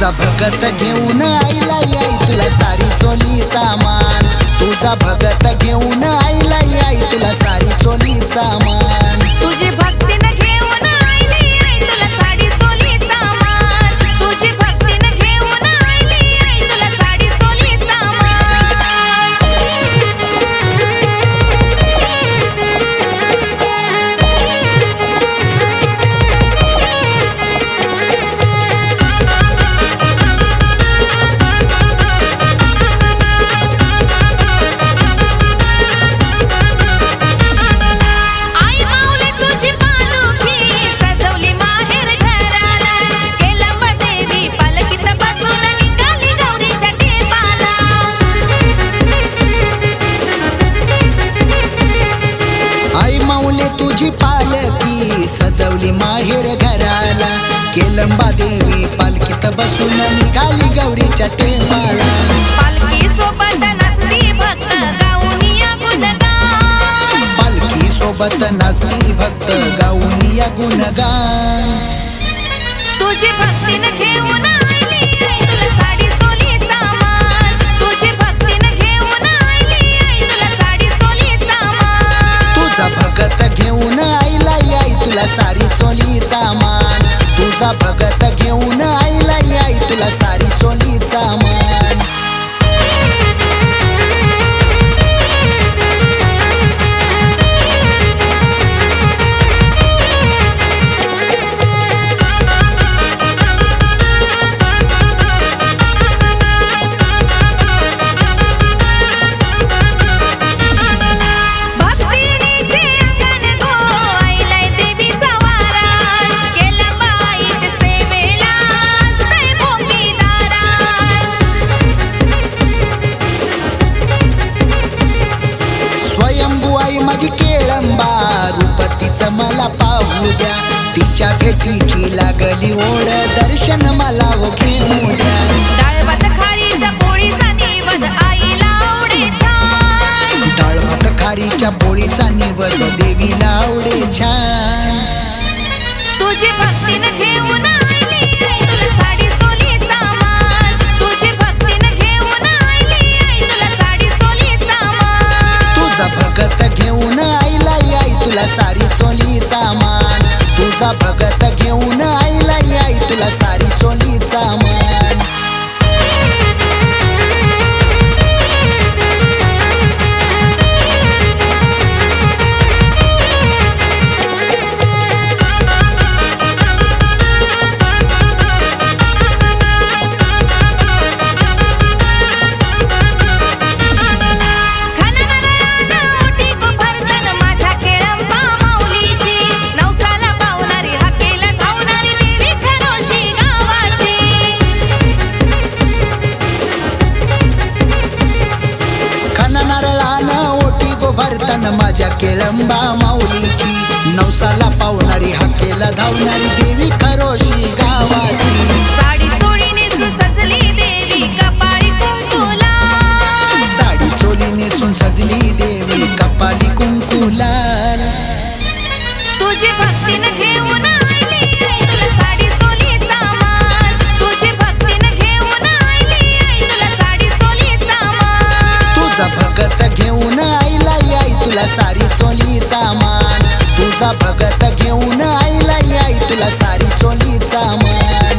तुझा भगत घेऊन आईला आई तुला सारी चोलीचा मान. तुझा भगत सजवली माहेर घराला. केलंबा देवी पालखीत बसून निघाली गौरीच्या टेमाला. पालखी सोबत नसती भक्त गाऊनिया गुणगान. पालखी सोबत नाचती भक्त गाऊन या गुणगान. तुझी भक्तीनं घेऊन भगत घेऊन आईला आई तुला सारी चोलीचा आई माझी केळंबा. रूपतीचं मला पाहू द्या. तिच्या भेटीची लागली ओढ. दर्शन मला हो घेऊ द्या. भात खारीच्या पोळीचा निवद आईला आवडे छान. डाळ भात खारीच्या पोळीचा निवद देवीला आवडे छान. तुझा भगत घेऊन आईला आई तुला सारी चोलीचा मा केळंबा माऊलीची. नवसाला पावणारी हाकेला धावणारी देवी खरोशी गावाची. साडी चोळी नेसून सजली देवी कपाळी कुंकुला. साडी चोली नेसून सजली देवी कपाली कुंकुलाल तुझी तुझी भक्तीनं घेऊन तुझा भगत घेऊन आईला आई तुला सारी चोलीचा मान. तुझा भगत घेऊन आईला आई तुला सारी चोलीचा मान.